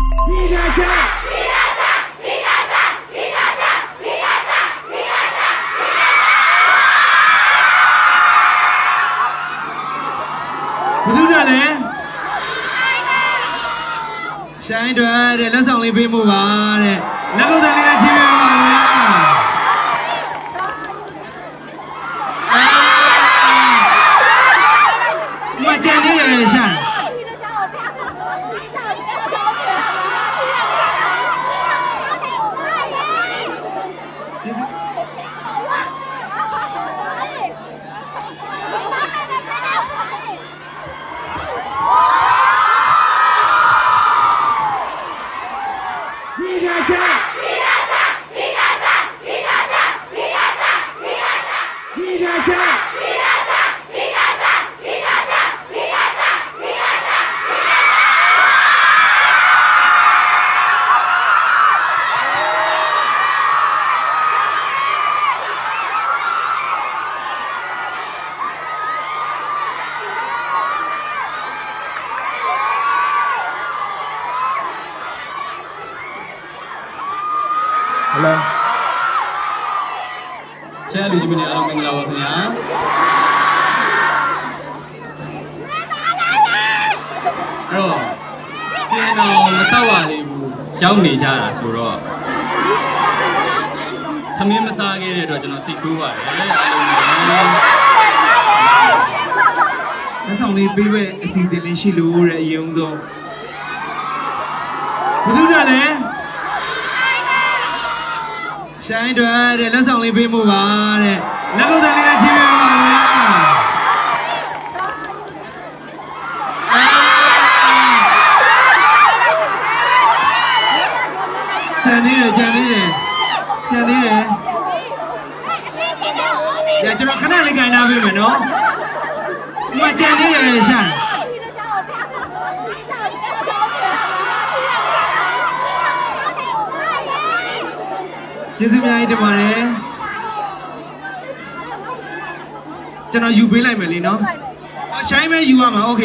ဘယ်သူတက်လဲရှိုင်းတွယ်တဲ့လက်ဆောင်လေးပေးမှုပါတဲ့လက်ကုပ်တန်လေးနဲ့ချင်းပြပါပါဗျာအာမကြံသေးတယ်ရှိုင်းဒီကချိုင်းဒီကချိုင်းဒီကချိုင်းဒီကချိုင်းဒီကချိုင်းဒီကချိုင်း ဟယ်လိုချဲလူကြီးမင်းအားလုံးမင်္ဂလာပါခင်ဗျာအဲ့တော့စင်တော်မဆောက်ပါသေးဘူးရောက်နေကြတာဆိုတော့သမင်းမစားခဲ့တဲ့အတွက်ကျွန်တော်စိတ်ဆိုးပါတယ်အားလုံးပဲလက်ဆောင်လေးပေးပဲအစီအစဉ်လေးရှိလို့တဲ့အရင်ဆုံးဘယ်သူတက်လဲ ရှိုင်းတွယ်တဲ့လက်ဆောင်လေးပေးမှုပါတဲ့လက်ကုပ်တန်လေးနဲ့ချင်းပြပါပါဗျာအာကျန်သေးတယ်ကျန်သေးတယ်ကျန်သေးတယ်ညကျွန်တော်ခဏလေးကြိုင်ထားပေးမယ်နော်ဒီမှာကျန်သေးတယ်ရှိုင်း ကျေးဇူးများကြီးတင်ပါတယ်ကျွန်တော်ယူပေးလိုက်မယ်လीနော်အရှိုင်းပဲယူရမှာโอเค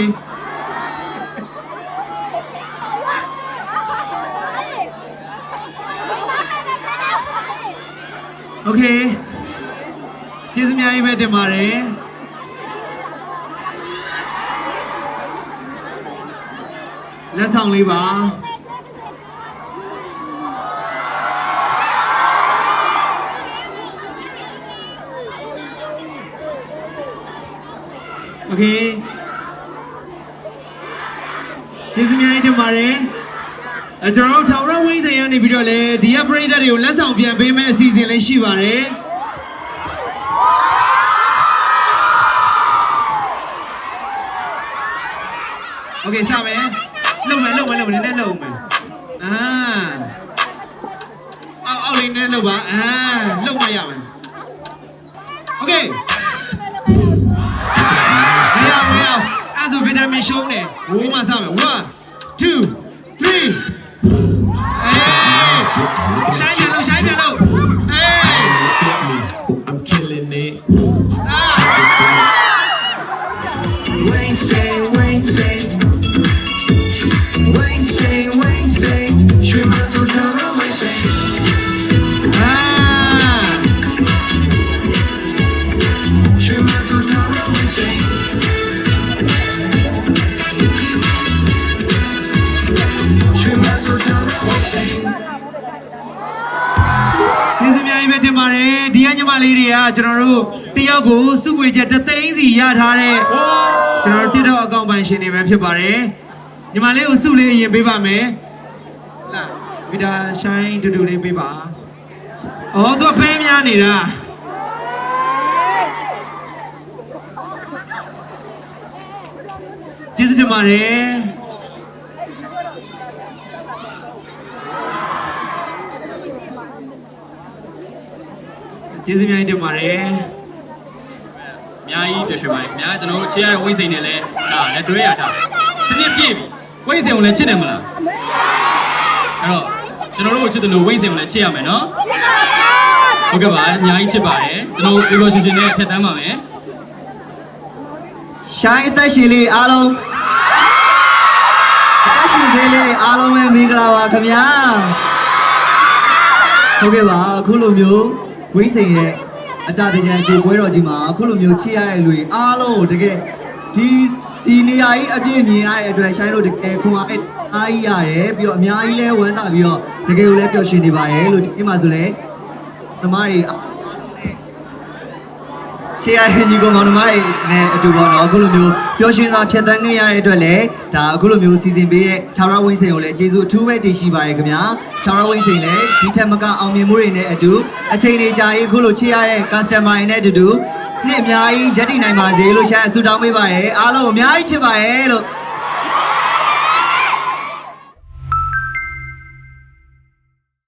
โอเคကျေးဇူးများကြီးပဲတင်ပါတယ်လက်ဆောင်လေးပါ โอเคကျေးဇူးများကြီးတင်ပါတယ်အဲကျွန်တော်တို့ထောင်ရဝင်းစင်ရနေပြီးတော့လေဒီရပရိသတ်တွေကိုလက်ဆောင်ပြန်ပေးမယ့်အစီအစဉ်လေးရှိပါတယ်โอเคစမယ်လုံမယ်လုံမယ်လုံမယ်နည်းနည်းလုံမယ်အာအောက်အောက်လေးနည်းနည်းလုံပါအာလုံမရမယ်โอเค ရအဲ့ဒါဗီတာမင်ရှုံးတယ်ဝိုးမှစမယ်1 2 3အေးရှိုင်းပြန်လို့ရှိုင်းပြန်လို့အေး I'm killing it. ကျေးဇူးများကြီးပဲတင်ပါတယ်ဒီကညီမလေးတွေကကျွန်တော်တို့တယောက်ကိုစုဝေချက်တစ်သိန်းစီရထားတဲ့ကျွန်တော်တို့ TikTok အကောင့်ပိုင်ရှင်တွေပဲဖြစ်ပါတယ်ညီမလေးကိုစုလေးအရင်ပေးပါမယ်လာဗီတာရှိုင်းတူတူလေးပေးပါအော်သူကဖဲများနေတာကျေးဇူးတင်ပါတယ် ကျေးဇူးများကြီးတင်ပါတယ်အများကြီးပြရွှေပါခင်ဗျာကျွန်တော်တို့ချေရတဲ့ဝိစိန်နဲ့လည်းဒါလက်တွဲရတာတနည်းပြည့်ပြီဝိစိန်ကိုလည်းချစ်တယ်မလားအဲ့တော့ကျွန်တော်တို့ကိုချစ်တယ်လို့ဝိစိန်ကိုလည်းချစ်ရမယ်နော်ဟုတ်ကဲ့ပါအများကြီးချစ်ပါတယ်ကျွန်တော်တို့ဒီလိုရှင်ရှင်နဲ့ဖက်တမ်းပါမယ်ရှိုင်းအသက်ရှင်လေးအားလုံးအသက်ရှင်သေးလေးအားလုံးပဲမင်္ဂလာပါခင်ဗျာဟုတ်ကဲ့ပါအခုလိုမျိုး ဝိစိန်ရဲ့အတာတကြံကြိုပွဲတော်ကြီးမှာအခုလိုမျိုးချစ်ရတဲ့လူတွေအားလုံးကိုတကယ်ဒီဒီနေရာကြီးအပြည့်မြင်ရတဲ့အတွက်ရှိုင်းလို့တကယ်ခွန်အားအားကြီးရတယ်ပြီးတော့အများကြီးလဲဝမ်းသာပြီးတော့တကယ်ကိုလည်းပျော်ရွှင်နေပါတယ်လို့ဒီမှာဆိုလဲသမားတွေအားလုံးနဲ့ ချေရတဲ့ညီကောင်မောင်နှမတွေနဲ့အတူပေါ့နော်အခုလိုမျိုးပျော်ရွှင်စွာဖြတ်သန်းခဲ့ရတဲ့အတွက်လည်းဒါအခုလိုမျိုးစီစဉ်ပေးတဲ့ထာဝရဝိစိန်ကိုလည်းကျေးဇူးအထူးပဲတင်ရှိပါရခင်ဗျာထာဝရဝိစိန်လည်းဒီထက်မကအောင်မြင်မှုတွေနဲ့အတူအချိန်တွေကြာရင်အခုလိုချေရတဲ့ customer တွေနဲ့အတူတူနှစ်အများကြီးရပ်တည်နိုင်ပါစေလို့ရှာဆုတောင်းပေးပါရအားလုံးအများကြီးချစ်ပါရလို့